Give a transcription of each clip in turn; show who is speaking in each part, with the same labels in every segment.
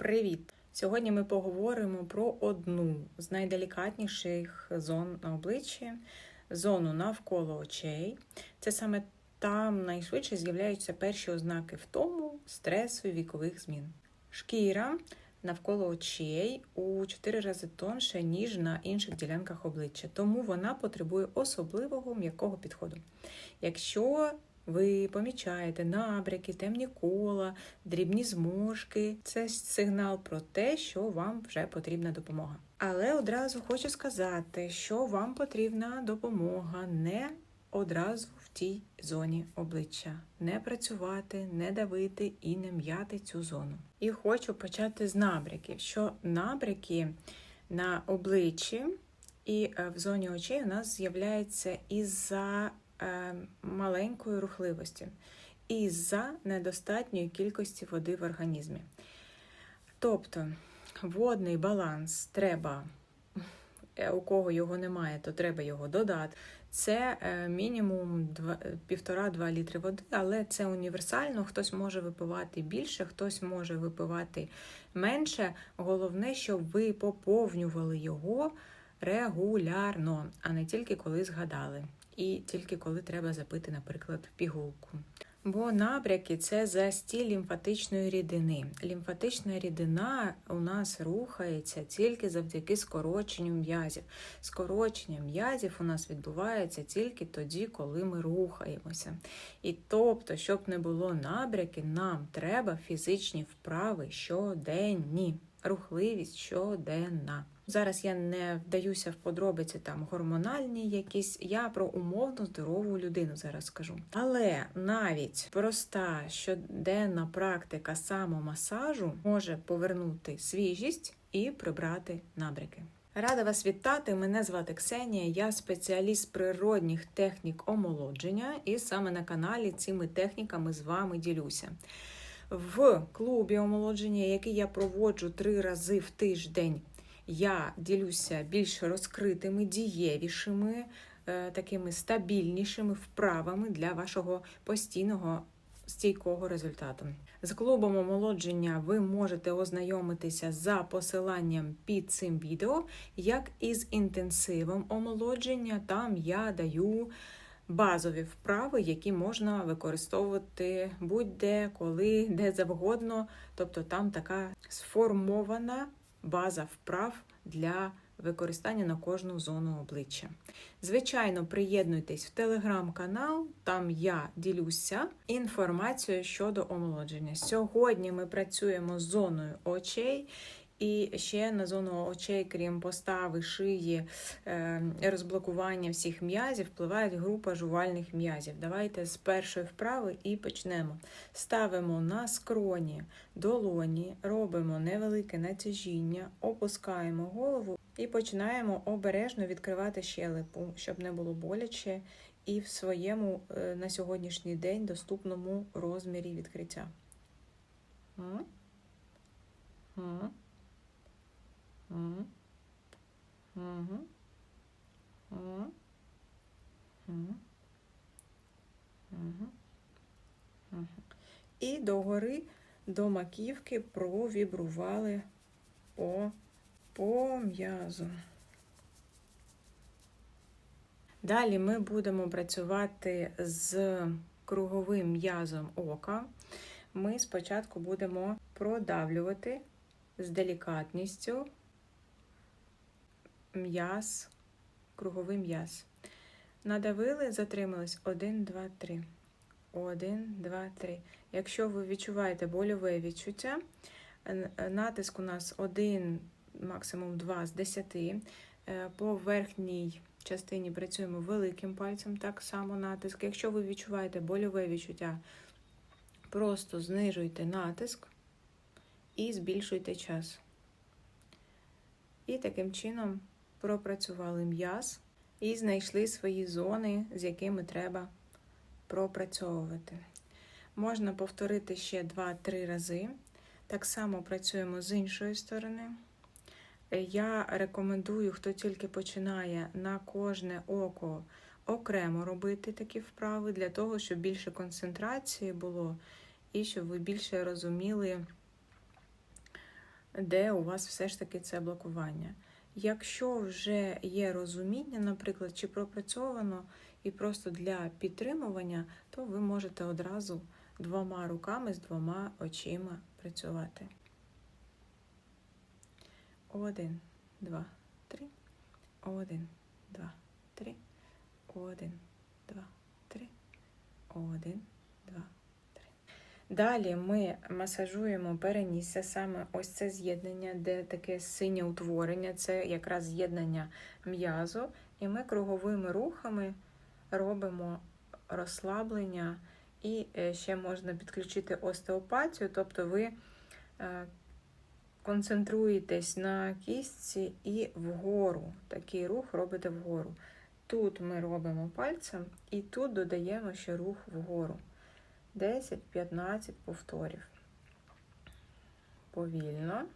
Speaker 1: Привіт! Сьогодні ми поговоримо про одну з найделікатніших зон на обличчі зону навколо очей. Це саме там найшвидше з'являються перші ознаки втому, стресу і вікових змін. Шкіра навколо очей у 4 рази тонше, ніж на інших ділянках обличчя, тому вона потребує особливого м'якого підходу. Якщо ви помічаєте набряки, темні кола, дрібні зморшки. Це сигнал про те, що вам вже потрібна допомога. Але одразу хочу сказати, що вам потрібна допомога не одразу в тій зоні обличчя. Не працювати, не давити і не м'яти цю зону. І хочу почати з набряків, що набряки на обличчі і е, в зоні очей у нас з'являються із-за маленької рухливості, із-за недостатньої кількості води в організмі. Тобто водний баланс треба, е, у кого його немає, то треба його додати. Це е, мінімум 1,5-2 літри води, але це універсально. Хтось може випивати більше, хтось може випивати менше. Головне, щоб ви поповнювали його регулярно, а не тільки коли згадали, і тільки коли треба запити, наприклад, пігулку. Бо набряки це застій лімфатичної рідини. Лімфатична рідина у нас рухається тільки завдяки скороченню м'язів. Скорочення м'язів у нас відбувається тільки тоді, коли ми рухаємося. І тобто, щоб не було набряки, нам треба фізичні вправи щоденні, рухливість щоденна. Зараз я не вдаюся в подробиці там гормональні якісь. Я про умовно здорову людину зараз скажу. Але навіть проста щоденна практика самомасажу може повернути свіжість і прибрати набряки. Рада вас вітати! Мене звати Ксенія, я спеціаліст природних технік омолодження, і саме на каналі цими техніками з вами ділюся. В клубі омолодження, який я проводжу три рази в тиждень я ділюся більш розкритими, дієвішими, е, такими стабільнішими вправами для вашого постійного стійкого результату. З клубом омолодження ви можете ознайомитися за посиланням під цим відео, як і з інтенсивом омолодження. Там я даю. Базові вправи, які можна використовувати будь-де, коли, де завгодно. Тобто там така сформована база вправ для використання на кожну зону обличчя. Звичайно, приєднуйтесь в телеграм-канал, там я ділюся інформацією щодо омолодження. Сьогодні ми працюємо з зоною очей. І ще на зону очей, крім постави, шиї, е, розблокування всіх м'язів, впливає група жувальних м'язів. Давайте з першої вправи і почнемо. Ставимо на скроні долоні, робимо невелике натяжіння, опускаємо голову і починаємо обережно відкривати щелепу, щоб не було боляче, і в своєму е, на сьогоднішній день доступному розмірі відкриття. Угу. Угу. Угу. І догори до маківки провібрували по, по м'язу. Далі ми будемо працювати з круговим м'язом ока. Ми спочатку будемо продавлювати з делікатністю м'яз, круговий м'яз. Надавили, затримались. Один, два, три. Один, два, три. Якщо ви відчуваєте больове відчуття, натиск у нас один, максимум два з десяти. Е, по верхній частині працюємо великим пальцем, так само натиск. Якщо ви відчуваєте больове відчуття, просто знижуйте натиск і збільшуйте час. І таким чином пропрацювали м'яз і знайшли свої зони, з якими треба пропрацьовувати. Можна повторити ще 2-3 рази. Так само працюємо з іншої сторони. Я рекомендую, хто тільки починає на кожне око окремо робити такі вправи, для того, щоб більше концентрації було, і щоб ви більше розуміли де у вас все ж таки це блокування. Якщо вже є розуміння, наприклад, чи пропрацьовано і просто для підтримування, то ви можете одразу двома руками з двома очима працювати. Один, два, три. Один, два, три. Один, два, три. Один. Далі ми масажуємо перенісся, саме ось це з'єднання, де таке синє утворення, це якраз з'єднання м'язу. І ми круговими рухами робимо розслаблення, і е, ще можна підключити остеопатію, тобто ви е, концентруєтесь на кістці і вгору. Такий рух робите вгору. Тут ми робимо пальцем і тут додаємо ще рух вгору. 10-15 повторів. Повільно.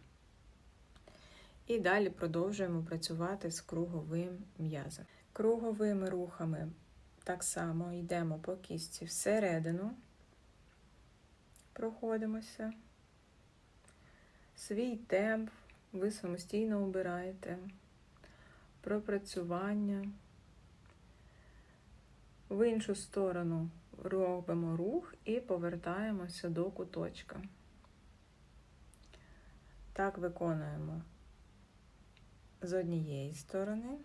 Speaker 1: І далі продовжуємо працювати з круговим м'язом. Круговими рухами так само йдемо по кістці всередину, проходимося. Свій темп ви самостійно обираєте, пропрацювання. В іншу сторону робимо рух і повертаємося до куточка. Так виконуємо з однієї сторони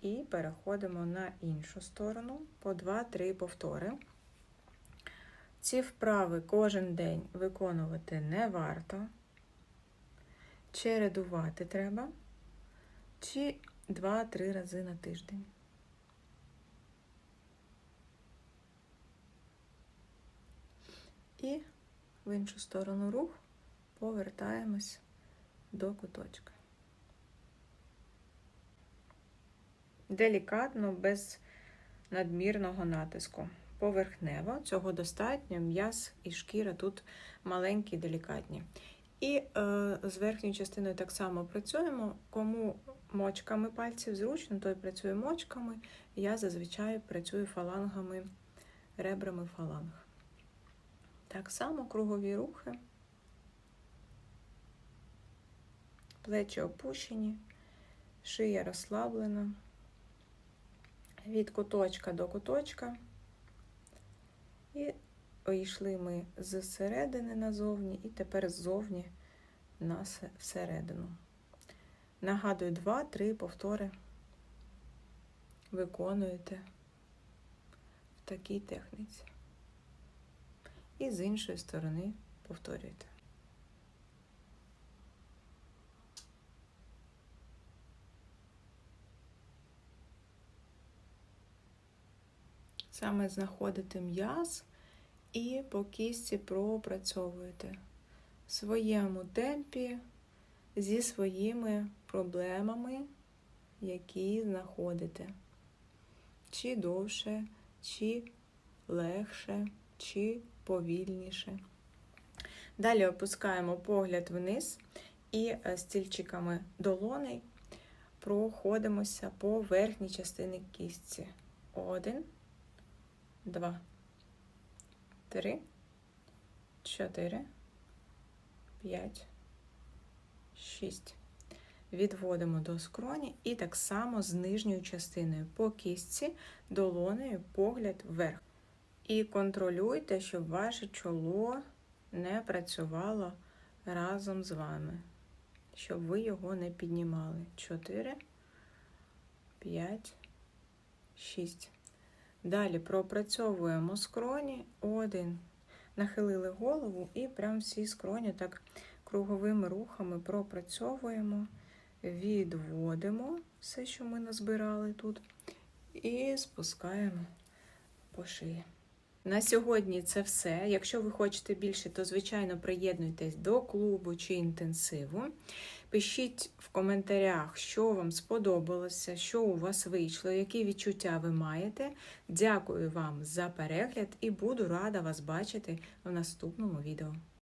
Speaker 1: і переходимо на іншу сторону по 2-3 повтори. Ці вправи кожен день виконувати не варто, чередувати треба, чи 2-3 рази на тиждень. І в іншу сторону рух повертаємось до куточка. Делікатно, без надмірного натиску. Поверхнево, цього достатньо, м'яз і шкіра тут маленькі, делікатні. І е, з верхньою частиною так само працюємо. Кому мочками пальців зручно, той працює мочками. Я зазвичай працюю фалангами, ребрами фаланг. Так само кругові рухи, плечі опущені, шия розслаблена, від куточка до куточка. І йшли ми з середини назовні, і тепер ззовні на всередину. Нагадую, два-три повтори виконуєте в такій техніці. І з іншої сторони повторюйте. Саме знаходите м'яз і по кісті пропрацьовуєте в своєму темпі зі своїми проблемами, які знаходите. Чи довше, чи легше, чи повільніше. Далі опускаємо погляд вниз і стільчиками долоней проходимося по верхній частині кістці. Один, два, три, чотири, п'ять, шість. Відводимо до скроні і так само з нижньою частиною по кістці, долонею погляд вверх. І контролюйте, щоб ваше чоло не працювало разом з вами, щоб ви його не піднімали. 4, 5, 6. Далі пропрацьовуємо скроні. Один. Нахилили голову і прям всі скроні так круговими рухами пропрацьовуємо, відводимо все, що ми назбирали тут, і спускаємо по шиї. На сьогодні це все. Якщо ви хочете більше, то звичайно приєднуйтесь до клубу чи інтенсиву. Пишіть в коментарях, що вам сподобалося, що у вас вийшло, які відчуття ви маєте. Дякую вам за перегляд і буду рада вас бачити в наступному відео.